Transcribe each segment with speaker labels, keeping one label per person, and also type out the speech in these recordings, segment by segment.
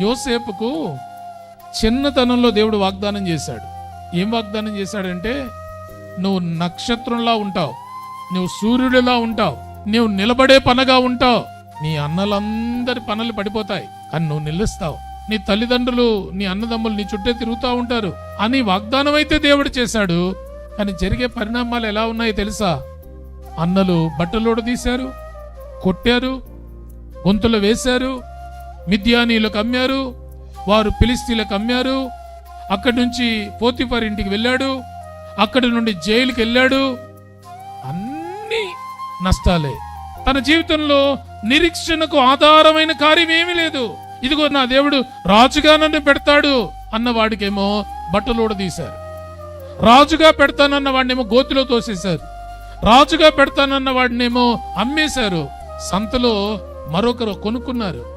Speaker 1: యోసేపుకు చిన్నతనంలో దేవుడు వాగ్దానం చేశాడు. ఏం వాగ్దానం చేశాడంటే నువ్వు నక్షత్రంలా ఉంటావు నువ్వు సూర్యుడిలా ఉంటావు నువ్వు నిలబడే పనగా ఉంటావు. నీ అన్నలందరి పనులు పడిపోతాయి కానీ నువ్వు నిలుస్తావు. నీ తల్లిదండ్రులు నీ అన్నదమ్ములు నీ చుట్టే తిరుగుతూ ఉంటారు అని వాగ్దానం అయితే దేవుడు చేశాడు. కానీ జరిగే పరిణామాలు ఎలా ఉన్నాయో తెలుసా? అన్నలు బట్టలోడు తీశారు కొట్టారు గొంతులు వేశారు మిథ్యానీలకు అమ్మారు వారు ఫిలిస్తీన్లకు అమ్మారు అక్కడి నుంచి పోతిఫర్ ఇంటికి వెళ్ళాడు అక్కడి నుండి జైలుకి వెళ్ళాడు. అన్ని నష్టాలే. తన జీవితంలో నిరీక్షణకు ఆధారమైన కార్యం ఏమీ లేదు. ఇదిగో నా దేవుడు రాజుగా నన్ను పెడతాడు అన్న వాడికేమో బట్టలోడ తీశారు రాజుగా పెడతానన్న వాడినేమో గోతిలో తోసేశారు. రాజుగా పెడతానన్న వాడినేమో అమ్మేశారు. సంతలో మరొకరు కొనుక్కున్నారు.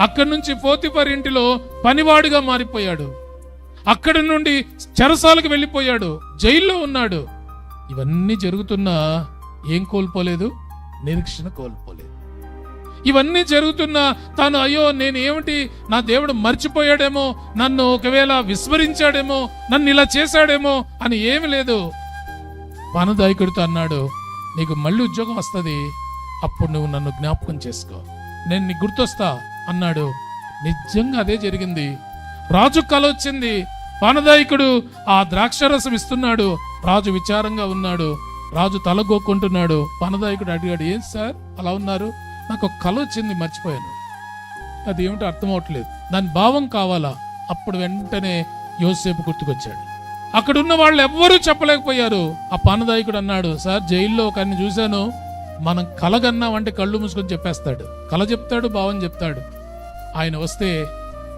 Speaker 1: అక్కడి నుంచి పోతిపర్ ఇంటిలో పనివాడుగా మారిపోయాడు. అక్కడి నుండి చెరసాలకు వెళ్ళిపోయాడు. జైల్లో ఉన్నాడు. ఇవన్నీ జరుగుతున్నా ఏం కోల్పోలేదు? నిరీక్షణ కోల్పోలేదు. ఇవన్నీ జరుగుతున్నా తాను అయ్యో నేను ఏమిటి నా దేవుడు మర్చిపోయాడేమో? నన్ను ఒకవేళ విస్మరించాడేమో? నన్ను ఇలా చేశాడేమో? అని ఏమి లేదు. వనదాయకుడితో అన్నాడు నీకు మళ్ళీ ఉద్యోగం వస్తుంది. అప్పుడు నువ్వు నన్ను జ్ఞాపకం చేసుకో. నేను నీకు గుర్తొస్తా. అన్నాడు. నిజంగా అదే జరిగింది. రాజు కల వచ్చింది. పానదాయకుడు ఆ ద్రాక్షరసం ఇస్తున్నాడు. రాజు విచారంగా ఉన్నాడు. రాజు తలగొక్కుంటున్నాడు పానదాయకుడు అడిగాడు ఏం సార్? అలా ఉన్నారు? నాకు ఒక కల వచ్చింది మర్చిపోయాను. అది ఏమిటో అర్థమవట్లేదు. దాని భావం కావాలా? అప్పుడు వెంటనే యోసేపు గుర్తుకొచ్చాడు. అక్కడున్న వాళ్ళు ఎవ్వరూ చెప్పలేకపోయారు. ఆ పానదాయకుడు అన్నాడు సార్ జైల్లో ఒక చూశాను. మనం కలగన్నామంటే కళ్ళు మూసుకొని చెప్పేస్తాడు. కల చెప్తాడు భావం చెప్తాడు. ఆయన వస్తే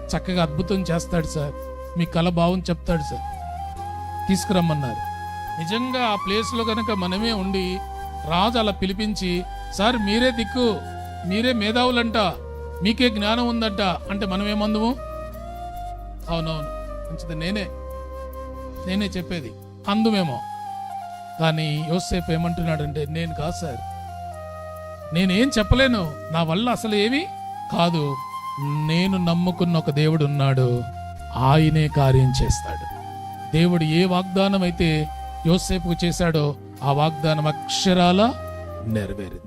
Speaker 1: చక్కగా అద్భుతం చేస్తాడు సార్. మీ కళ భావం చెప్తాడు సార్. తీసుకురమ్మన్నారు. నిజంగా ఆ ప్లేస్లో కనుక మనమే ఉండి రాజు అలా పిలిపించి సార్ మీరే దిక్కు మీరే మేధావులంట మీకే జ్ఞానం ఉందంట అంటే మనం ఏమందుము అవునవును మంచిది నేనే నేనే చెప్పేది అందుమేమో. కానీ యోసేపు ఏమంటున్నాడంటే నేను కాదు సార్ నేనేం చెప్పలేను. నా వల్ల అసలు ఏమి కాదు. నేను నమ్ముకున్న ఒక దేవుడు ఉన్నాడు ఆయనే కార్యం చేస్తాడు. దేవుడు ఏ వాగ్దానం అయితే యోసేపుకు చేశాడో ఆ వాగ్దానం అక్షరాల నెరవేరింది.